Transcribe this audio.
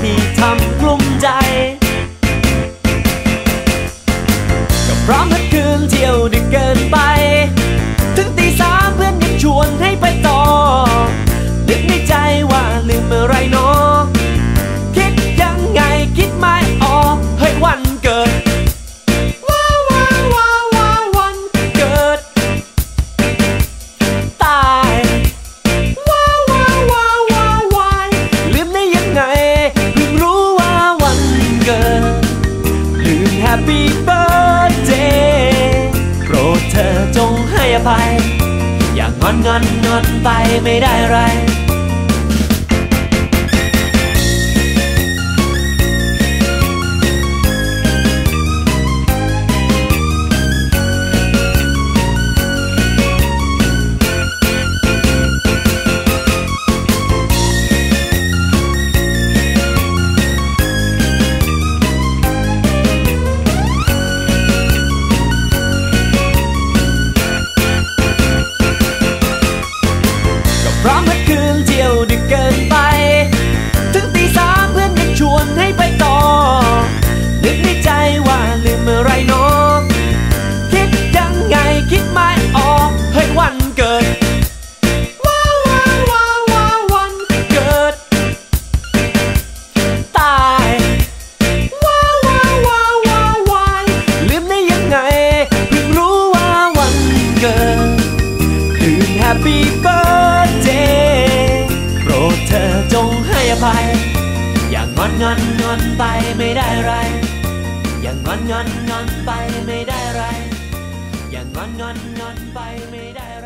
ที่ทำกลุ้มใจ ก็พร้อม Happy Birthday โปรดเธอจงให้อภัย อย่างงอนงอนงอนไปไม่ได้ไร Happy Birthday โปรดเธอจงให้อภัย อย่างงอนงอนงอนไปไม่ได้ไร อย่างงอนงอนงอนไปไม่ได้ไร อย่างงอนงอนงอนไปไม่ได้ไร